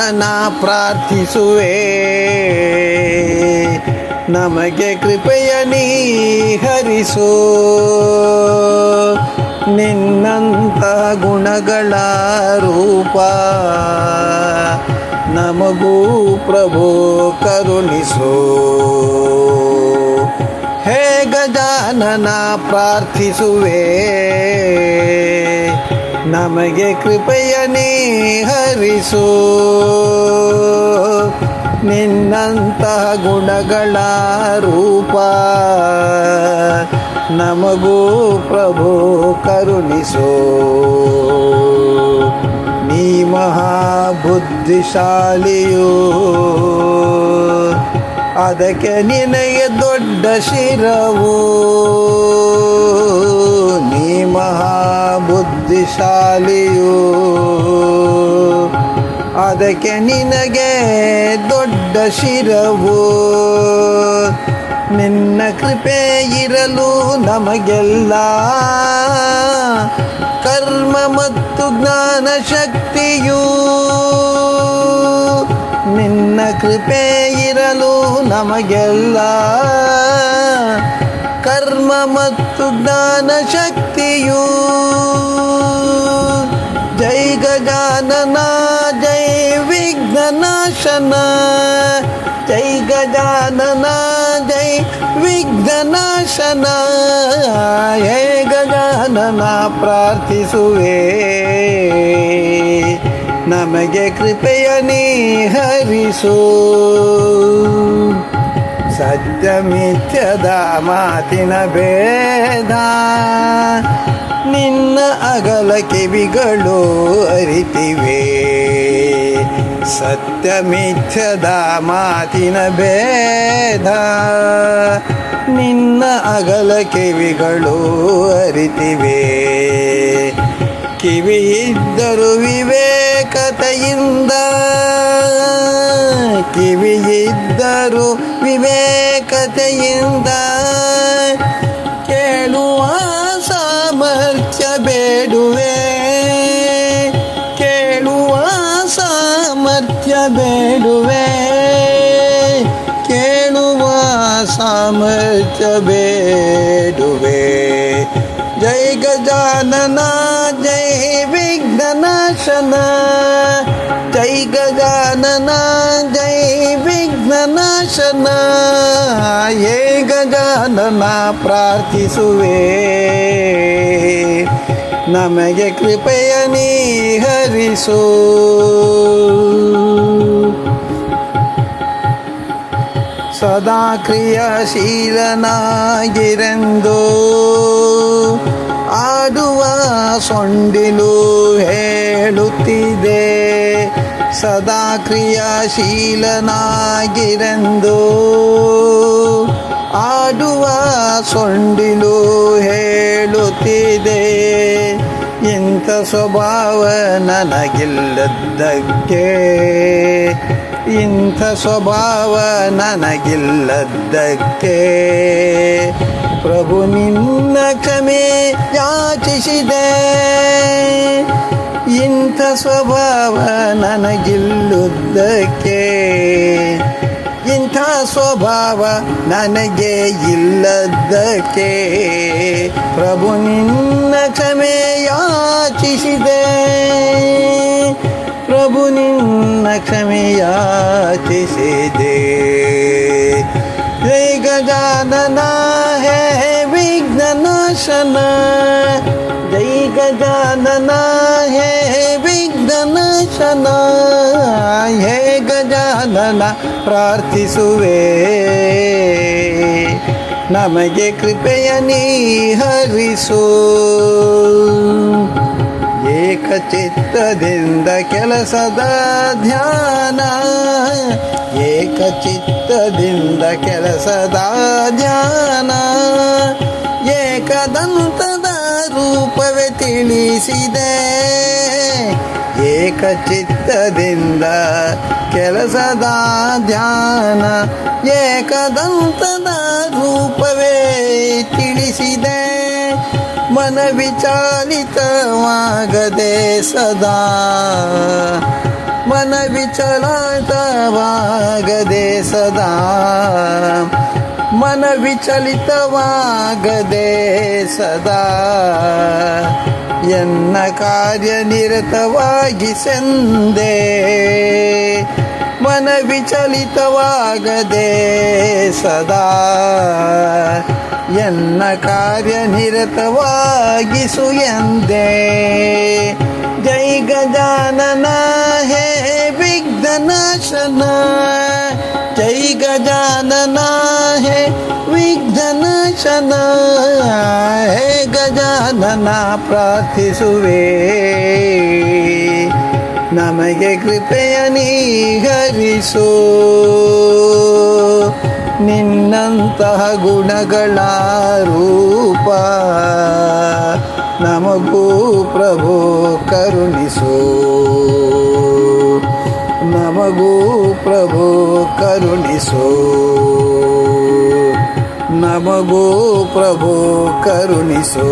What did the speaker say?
ಗಜಾನನ ಪ್ರಾರ್ಥಿಸುವೆ. ನಮಗೆ ಕೃಪೆಯ ನೀ ಹರಿಸು. ನಿನ್ನಂತ ಗುಣಗಳ ರೂಪ. ನಮಗೂ ಪ್ರಭು ಕರುಣಿಸು. ಹೇ ಗಜಾನನ ಪ್ರಾರ್ಥಿಸುವೆ. ನಮಗೆ ಕೃಪೆಯ ನೀ ಹರಿಸು. ನಿನ್ನಂತಹ ಗುಣಗಳ ರೂಪ. ನಮಗೂ ಪ್ರಭು ಕರುಣಿಸು. ನೀ ಮಹಾಬುದ್ಧಿಶಾಲಿಯು. ಅದಕ್ಕೆ ನಿನಗೆ ದೊಡ್ಡ ಶಿರವು. ನೀ ಮಹಾಬುದ್ಧಿಶಾಲಿಯು. ಅದಕ್ಕೆ ನಿನಗೆ ದೊಡ್ಡ ಶಿರವು. ನಿನ್ನ ಕೃಪೆ ಇರಲು ನಮಗೆಲ್ಲ ಕರ್ಮ ಮತ್ತು ಜ್ಞಾನ ಶಕ್ತಿಯು. ನಿನ್ನ ಕೃಪೆ ಇರಲು ನಮಗೆಲ್ಲ ಕರ್ಮ ಮತ್ತು ಜ್ಞಾನ ಶಕ್ತಿಯು ಜೈ ಗಜಾನನ ಜೈ ವಿಘ್ನನಾಶನ ಜೈ ಗಜಾನನ ಜೈ ವಿಘ್ನನಾಶನ ಹೇ ಗಜಾನನ ಪ್ರಾರ್ಥಿಸುವೆ ನಮಗೆ ಕೃಪೆಯ ನೀ ಹರಿಸು ಸತ್ಯಮಿಥ್ಯದ ಮಾತಿನ ಬೇದ ನಿನ್ನ ಅಗಲ ಕಿವಿಗಳು ಅರಿತಿವೆ. ಸತ್ಯಮಿಥ್ಯದ ಮಾತಿನ ಬೇದ ನಿನ್ನ ಅಗಲ ಕಿವಿಗಳು ಅರಿತಿವೆ. ಕಿವಿ ಇದ್ದರು ವಿವೇಕತೆಯಿಂದ. ಕಿವಿ ಇದ್ದರು ವಿವೇಕತೆಯಿಂದ ಕೇಳುವ ಸಾಮರ್ಥ್ಯ ಬೇಡುವೆ. ಕೇಳುವ ಸಾಮರ್ಥ್ಯ ಬೇಡುವೆ. ಕೇಳುವ ಸಾಮರ್ಥ್ಯ ಬೇಡುವೆ. ಜೈ ಗಜಾನನ, ಜೈ ವಿಘ್ನನಾಶನ. ಜೈ ಗಜಾನನ ಜೈ ಏ ಗಜಾನನ ಪ್ರಾರ್ಥಿಸುವೆ. ನಮಗೆ ಕೃಪೆಯ ನೀ ಹರಿಸು. ಸದಾ ಕ್ರಿಯಾಶೀಲನಾಗಿರೆಂದು ಆಡುವ ಸೊಂಡಿಲು ಹೇಳುತ್ತಿದೆ. ಸದಾ ಕ್ರಿಯಾಶೀಲನಾಗಿರೆಂದು ಆಡುವ ಸೊಂಡಿಲು ಹೇಳುತ್ತಿದೆ. ಇಂಥ ಸ್ವಭಾವ ನನಗಿಲ್ಲದ್ದಕ್ಕೆ. ಇಂಥ ಸ್ವಭಾವ ನನಗಿಲ್ಲದ್ದಕ್ಕೆ. ಪ್ರಭು ನಿನ್ನ ಕ್ಷಮೆ ಯಾಚಿಸಿದೆ. ಇಂಥ ಸ್ವಭಾವ ನನಗಿಲ್ಲುದಕ್ಕೆ ಇಂಥ ಸ್ವಭಾವ ನನಗೆ ಇಲ್ಲದ್ದಕ್ಕೆ. ಪ್ರಭು ನಿನ್ನ ಕ್ಷಮೆ ಯಾಚಿಸಿದೆ. ಪ್ರಭು ನಿನ್ನ ಕ್ಷಮೆ ಯಾಚಿಸಿದೆ. ಜೈ ಗಜಾನನ ಹೇ ವಿಘ್ನನಾಶನ ಗಜಾನನ ಹೇ ವಿಘ್ನನಾಶನ ಹೇ ಗಜಾನನ ಪ್ರಾರ್ಥಿಸುವೆ. ನಮಗೆ ಕೃಪೆಯ ನೀ ಹರಿಸು. ಏಕಚಿತ್ತದಿಂದ ಕೆಲಸದ ಧ್ಯಾನ. ಏಕಚಿತ್ತದಿಂದ ಕೆಲಸದ ಧ್ಯಾನ. ತಿಳಿಸಿದೆ ಏಕಚಿತ್ತದಿಂದ ಕೆಲಸದ ಧ್ಯಾನ, ಏಕದಂತದ ರೂಪವೇ ತಿಳಿಸಿದೆ. ಮನ ವಿಚಾಲಿತವಾಗದೆ ಸದಾ ಮನ ವಿಚಲಿತವಾಗದೆ ಸದಾ ಮನ ವಿಚಲಿತವಾಗದೆ ಸದಾ. ಎನ್ನ ಕಾರ್ಯನಿರತವಾಗಿ ಸೆಂದೆ ಮನ ವಿಚಲಿತವಾಗದೆ ಸದಾ ಎನ್ನ ಕಾರ್ಯನಿರತವಾಗಿಸು ಎಂದೆ ಜೈ ಗಜಾನನ ಹೇ ವಿಘ್ನನಾಶನ ಜೈ ಗಜಾನನ ಹೇ ವಿಘ್ನನಾಶನ ಹೇ ಗಜಾನನ ಪ್ರಾರ್ಥಿಸುವೆ. ನಮಗೆ ಕೃಪೆಯ ನೀಗರಿಸು. ನಿನ್ನಂತಹ ಗುಣಗಳ ರೂಪ ನಮಗೂ ಪ್ರಭು ಕರುಣಿಸು. ನಮಗೂ ಪ್ರಭು ಕರುಣಿಸು. ನಮಗೂ ಪ್ರಭು ಕರುಣಿಸು